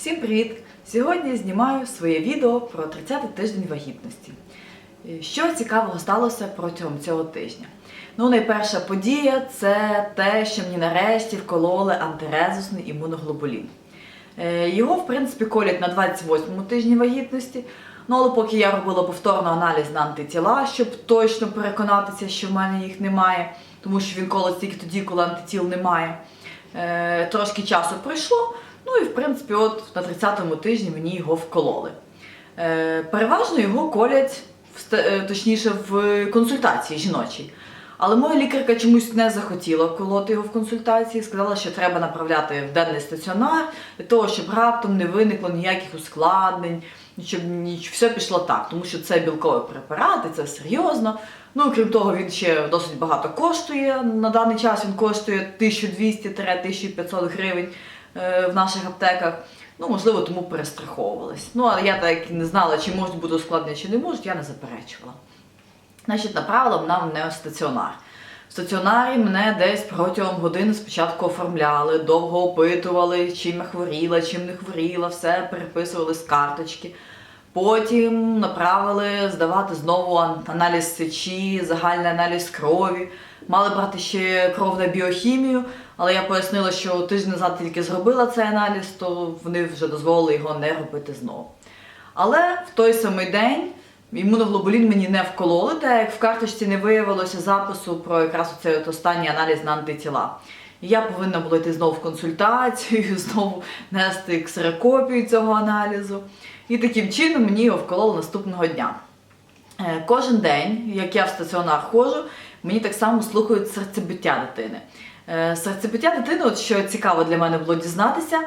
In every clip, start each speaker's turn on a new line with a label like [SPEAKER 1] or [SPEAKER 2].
[SPEAKER 1] Всім привіт! Сьогодні знімаю своє відео про 30-й тиждень вагітності. Е, Що цікавого сталося протягом цього тижня? Ну, найперша подія це те, що мені нарешті вкололи антирезусний імуноглобулін. Е, Його, в принципі, колять на 28-му тижні вагітності. Ну, але поки я робила повторно аналіз на антитіла, щоб точно переконатися, що в мене їх немає, тому що він колить тільки тоді, коли антитіл немає. Е, трошки часу пройшло. Ну і в принципі, от на 30-му тижні мені його вкололи. Е, переважно його колять в е, точніше в консультації жіночій. Але моя лікарка чомусь не захотіла колоти його в консультації, сказала, що треба направляти в денний стаціонар для того, щоб раптом не виникло ніяких ускладнень, щоб все пішло так, тому що це білковий препарат, і це серйозно. Ну крім того, він ще досить багато коштує. На даний час він коштує 1200-1500 гривень в наших аптеках. Ну, можливо, тому перестраховувалась. Ну, але я так не знала, чи можуть бути ускладнення, чи не можуть, я не заперечувала. Значить, направила вона мене в стаціонар. В стаціонарі мене десь протягом години спочатку оформляли, довго опитували, чим я хворіла, чим не хворіла, все переписували з карточки. Потім направили здавати знову аналіз сечі, загальний аналіз крові. Мали брати ще кров на біохімію, але я пояснила, що тиждень назад тільки зробила цей аналіз, то вони вже дозволили його не робити знову. Але в той самий день імуноглобулін мені не вкололи, так як в карточці не виявилося запису про якраз оцей от останній аналіз на антитіла. І я повинна була йти знову в консультацію, знову нести ксерокопію цього аналізу. І таким чином мені його вкололи наступного дня. Е, Кожен день, як я в стаціонар ходжу, мені так само слухають серцебиття дитини. Е, Серцебиття дитини, от що цікаво для мене було дізнатися,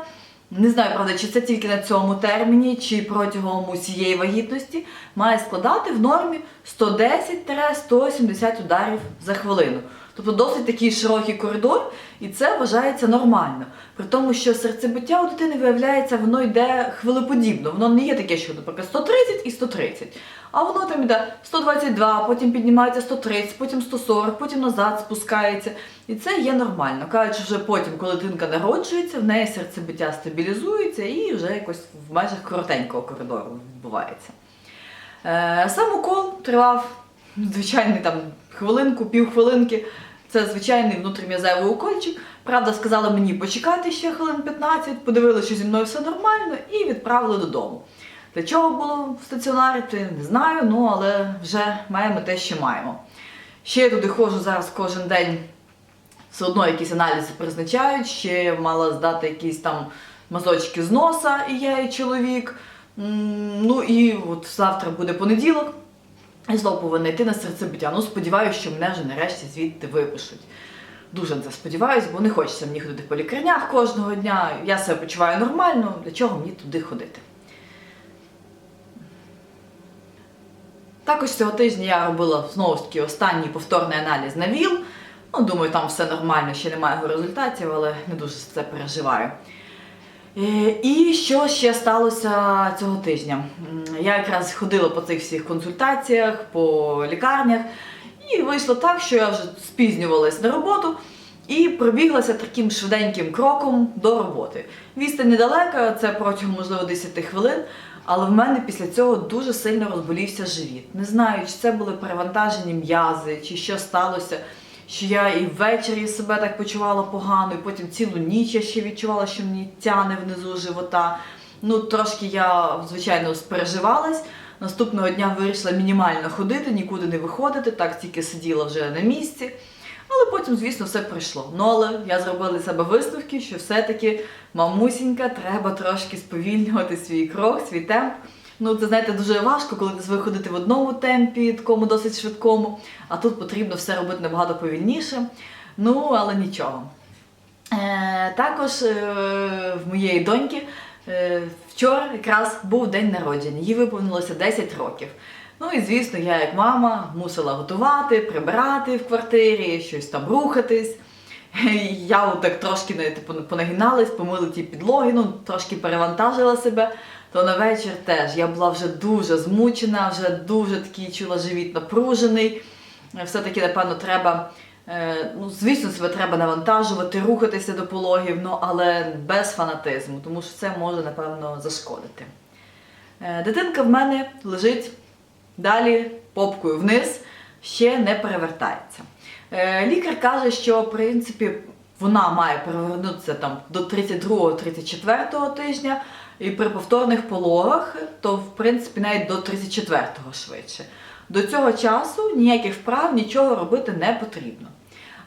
[SPEAKER 1] не знаю, правда, чи це тільки на цьому терміні, чи протягом усієї вагітності, має складати в нормі 110-170 ударів за хвилину. Тобто досить такий широкий коридор, і це вважається нормально. При тому, що серцебиття у дитини виявляється, воно йде хвилеподібно. Воно не є таке, що, наприклад, 130 і 130. А воно там йде 122, потім піднімається 130, потім 140, потім назад спускається. І це є нормально. Кажуть, вже потім, коли дитинка народжується, в неї серцебиття стабілізується і вже якось в межах коротенького коридору відбувається. Е, Сам укол тривав звичайний там хвилинку, півхвилинки. Це звичайний внутрім'язевий укольчик. Правда, сказали мені почекати ще хвилин 15, подивилися, що зі мною все нормально, і відправили додому. Для чого було в стаціонарі, то не знаю, ну але вже маємо те, що маємо. Ще я туди ходжу зараз кожен день, все одно якісь аналізи призначають. Ще я мала здати якісь там мазочки з носа, і я, і чоловік. Ну і от завтра буде понеділок. І знову повинна йти на серцебиття. Ну, сподіваюся, що мене вже нарешті звідти випишуть. Дуже на це сподіваюся, бо не хочеться мені ходити по лікарнях кожного дня. Я себе почуваю нормально, для чого мені туди ходити. Також цього тижня я робила знову ж таки останній повторний аналіз на ВІЛ. Ну, думаю, там все нормально, ще немає його результатів, але не дуже це переживаю. Е, І що ще сталося цього тижня? Я якраз ходила по цих всіх консультаціях, по лікарнях, і вийшло так, що я вже спізнювалась на роботу і пробіглася таким швиденьким кроком до роботи. Відстань недалека, це протягом, можливо, 10 хвилин. Але в мене після цього дуже сильно розболівся живіт. Не знаю, чи це були перевантажені м'язи, чи що сталося, що я і ввечері себе так почувала погано, і потім цілу ніч я ще відчувала, що мені тяне внизу живота. Ну, трошки я, звичайно, спереживалась. Наступного дня вирішила мінімально ходити, нікуди не виходити, так тільки сиділа вже на місці. Але потім, звісно, все пройшло. Ну, але я зробила для себе висновки, що все-таки мамусінька, треба трошки сповільнювати свій крок, свій темп. Ну, це знаєте, дуже важко, коли ти ходити в одному темпі, такому досить швидкому, а тут потрібно все робити набагато повільніше. Ну, але нічого. Е, також е, в моєї доньки е, вчора якраз був день народження, їй виповнилося 10 років. Ну і звісно, я як мама мусила готувати, прибирати в квартирі, щось там рухатись. Я так трошки типу, понагиналась, помила ті підлоги, ну трошки перевантажила себе. То на вечір теж я була вже дуже змучена, вже дуже такий чула живіт напружений. Все-таки, напевно, треба Е, ну, звісно, себе треба навантажувати, рухатися до пологів, ну, але без фанатизму, тому що це може, напевно, зашкодити. Е, Дитинка в мене лежить далі попкою вниз, ще не перевертається. Е, Лікар каже, що в принципі вона має перевернутися там до 32-34 тижня, і при повторних пологах, то в принципі навіть до 34-го швидше. До цього часу ніяких вправ, нічого робити не потрібно.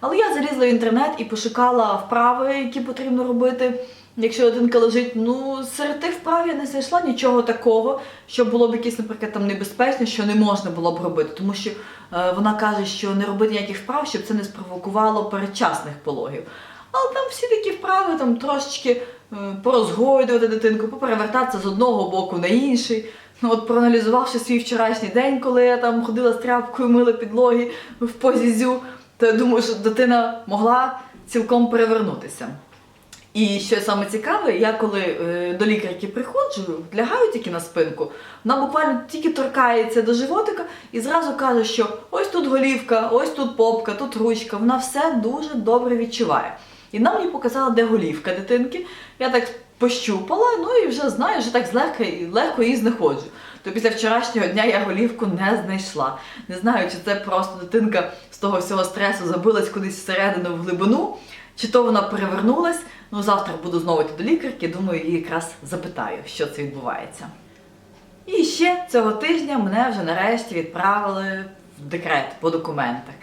[SPEAKER 1] Але я залізла в інтернет і пошукала вправи, які потрібно робити. Якщо дитинка лежить, ну серед тих вправ я не знайшла нічого такого, що було б якесь, наприклад, там небезпечне, що не можна було б робити. Тому що е, вона каже, що не робити ніяких вправ, щоб це не спровокувало передчасних пологів. Але там всі такі вправи, там трошечки е, порозгойдувати дитинку, поперевертатися з одного боку на інший. Ну, от проаналізувавши свій вчорашній день, коли я там ходила з тряпкою, мила підлоги в позі зю, то я думаю, що дитина могла цілком перевернутися. І що саме цікаве, я коли е, до лікарки приходжу, лягаю тільки на спинку, вона буквально тільки торкається до животика і зразу каже, що ось тут голівка, ось тут попка, тут ручка. Вона все дуже добре відчуває. І нам мені показала, де голівка дитинки. Я так пощупала, ну і вже знаю, що так злегка і легко її знаходжу. То після вчорашнього дня я голівку не знайшла. Не знаю, чи це просто дитинка з того всього стресу забилась кудись всередину в глибину, чи то вона перевернулась. Ну, завтра буду знову йти до лікарки, думаю, її якраз запитаю, що це відбувається. І ще цього тижня мене вже нарешті відправили в декрет по документах.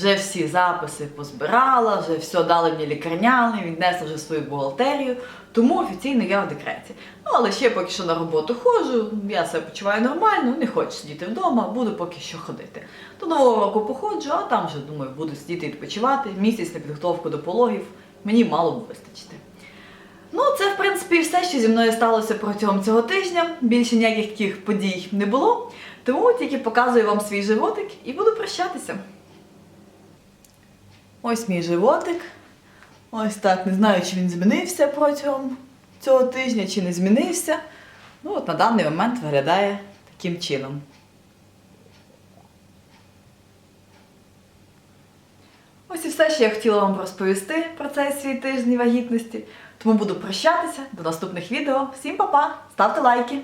[SPEAKER 1] Вже всі записи позбирала, вже все дали мені лікарняний, віднесла вже свою бухгалтерію, тому офіційно я в декреті. Ну, але ще поки що на роботу ходжу, я себе почуваю нормально, не хочу сидіти вдома, буду поки що ходити. До нового року походжу, а там вже думаю, буду сидіти відпочивати. Місяць на підготовку до пологів мені мало б вистачити. Ну, це в принципі все, що зі мною сталося протягом цього тижня. Більше ніяких таких подій не було. Тому тільки показую вам свій животик і буду прощатися. Ось мій животик. Ось так. Не знаю, чи він змінився протягом цього тижня, чи не змінився. Ну, от на даний момент виглядає таким чином. Ось і все, що я хотіла вам розповісти про цей свій тиждень вагітності. Тому буду прощатися до наступних відео. Всім па-па! Ставте лайки!